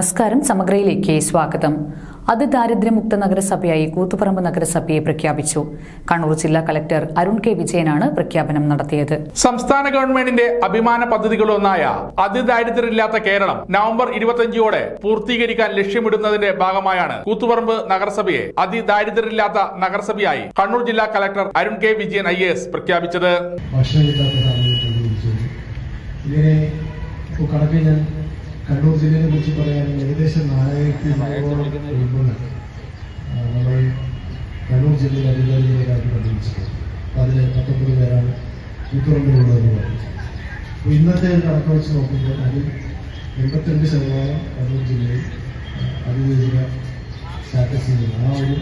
നമസ്കാരം സമഗ്രയിലേക്ക് സ്വാഗതം. അതിദാരിദ്ര്യമുക്ത നഗരസഭയായി കൂത്തുപറമ്പ് നഗരസഭയെ പ്രഖ്യാപിച്ചു. കണ്ണൂർ ജില്ലാ കലക്ടർ അരുൺ കെ. വിജയനാണ് പ്രഖ്യാപനം നടത്തിയത്. സംസ്ഥാന ഗവൺമെന്റിന്റെ അഭിമാന പദ്ധതികളൊന്നായ അതിദാരിദ്ര്യമില്ലാത്ത കേരളം നവംബർ ഇരുപത്തിയഞ്ചോടെ പൂർത്തീകരിക്കാൻ ലക്ഷ്യമിടുന്നതിന്റെ ഭാഗമായാണ് കൂത്തുപറമ്പ് നഗരസഭയെ അതിദാരിദ്ര്യമില്ലാത്ത നഗരസഭയായി കണ്ണൂർ ജില്ലാ കലക്ടർ അരുൺ കെ. വിജയൻ ഐ പ്രഖ്യാപിച്ചത്. ഇങ്ങനെ ഇപ്പോൾ ഞാൻ കണ്ണൂർ ജില്ലയെ കുറിച്ച് പറയുകയാണെങ്കിൽ ഏകദേശം നാലായിരത്തി ഇരുന്നൂറോളം കുടുംബങ്ങൾ നമ്മൾ കണ്ണൂർ ജില്ലയിൽ അധികാരികളായിട്ട് കണ്ടുപിടിച്ചത് അപ്പോൾ അതിൽ പത്തൊമ്പത് പേരാണ് പറയുന്നത് അപ്പോൾ ഇന്നത്തെ കണക്ക് വെച്ച് നോക്കുമ്പോൾ അതിൽ എൺപത്തിരണ്ട് ശതമാനം കണ്ണൂർ ജില്ലയിൽ ആ, സ്റ്റാറ്റസ് സ്റ്റാറ്റസിൽ നിന്ന് ആ ഒരു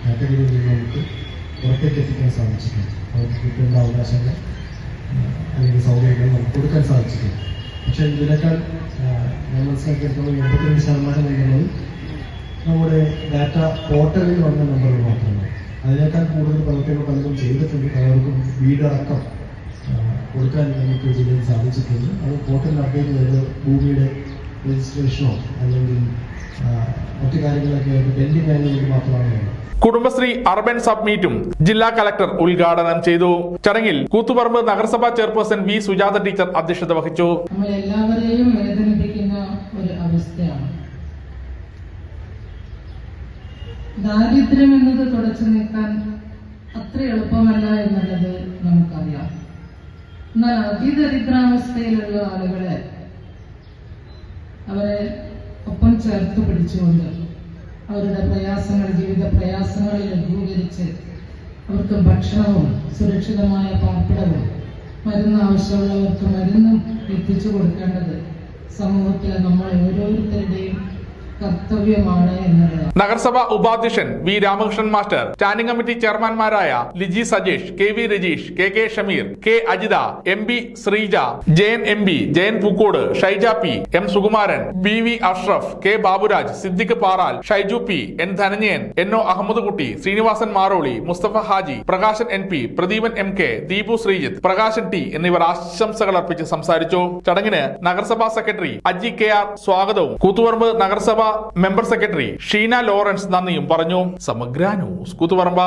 കാറ്റഗറിയിൽ നിന്ന് നമുക്ക് പുറത്തേക്ക് എത്തിക്കാൻ സാധിച്ചിട്ടുണ്ട്. അവർക്ക് കിട്ടേണ്ട അവകാശങ്ങൾ അല്ലെങ്കിൽ സൗകര്യങ്ങൾ നമുക്ക് കൊടുക്കാൻ സാധിച്ചിട്ടുണ്ട്. പക്ഷേ ഇതിനേക്കാൾ ഞാൻ മനസ്സിലാക്കിയെടുത്തോളം എൺപത്തിരണ്ട് ശതമാനം എന്നുള്ളത് നമ്മുടെ ഡാറ്റ പോർട്ടലിൽ വന്ന നമ്പറുകൾ മാത്രമാണ്. അതിനേക്കാൾ കൂടുതൽ പ്രവർത്തനങ്ങൾ പലതും ചെയ്തിട്ടുണ്ട്. പലർക്കും വീടടക്കം കൊടുക്കാൻ നമുക്ക് ജില്ലയിൽ സാധിച്ചിട്ടുണ്ട്. അത് പോർട്ടലിൽ അപ്ഡേറ്റ് ചെയ്ത് ഭൂമിയുടെ രജിസ്ട്രേഷനോ അല്ലെങ്കിൽ മറ്റു കാര്യങ്ങളൊക്കെ ആയിട്ട് പെൻഡിങ് ആയതുകൊണ്ട് മാത്രമാണ് വേണ്ടത് കുടുംബശ്രീ അർബൻ സബ്മീറ്റും ജില്ലാ കലക്ടർ ഉദ്ഘാടനം ചെയ്തു. ചടങ്ങിൽ കൂത്തുപറമ്പ് നഗരസഭാ ചെയർപേഴ്സൺ വി സുജാത ടീച്ചർ അധ്യക്ഷത വഹിച്ചു. നമ്മൾ എല്ലാവരെയും അവസ്ഥയാണ്. ദാരിദ്ര്യം എന്നത് തുടച്ചു നീക്കാൻ അത്ര എളുപ്പമല്ല എന്നുള്ളത് നമുക്കറിയാം. എന്നാൽ അതിദരിദ്രാവസ്ഥയിലുള്ള ആളുകളെ അവരെ ഒപ്പം ചേർത്ത് പിടിച്ചുകൊണ്ട് അവരുടെ പ്രയാസങ്ങൾ ജീവിത പ്രയാസങ്ങളിൽ ലഘൂകരിച്ച് അവർക്ക് ഭക്ഷണവും സുരക്ഷിതമായ പാർപ്പിടവും മരുന്ന് ആവശ്യമുള്ളവർക്ക് മരുന്നും എത്തിച്ചു കൊടുക്കേണ്ടത് സമൂഹത്തിലെ നമ്മൾ ഓരോരുത്തരുടെയും കർത്തവ്യമാണ് നഗരസഭ ഉപാധ്യക്ഷൻ V Ramakrishnan master standing committee ചെയർമാൻമാരായ Liji Sajesh K V Rajeesh K K Shameer K Ajitha M B Sreeja Jayan M B Jayan Pookode Shaija P M Sukumaran B V Ashraf K Baburaj Siddique Paral Shaiju P N Dhananjayan N O Ahammed Kutty Sreenivasan Maroli Mustafa Haji Prakashan N P Pradeepan M K Deepu Sreejith Prakashan T എന്നിവർ ആശംസകൾ അർപ്പിച്ച് സംസാരിച്ചു. ചടങ്ങിന് നഗരസഭാ secretary Aji K R സ്വാഗതവും. കൂത്തുപറമ്പ് നഗരസഭ member secretary Sheena Lawrence നന്ദിയും പറഞ്ഞു. സമഗ്ര ന്യൂസ് കൂത്തുപറമ്പ.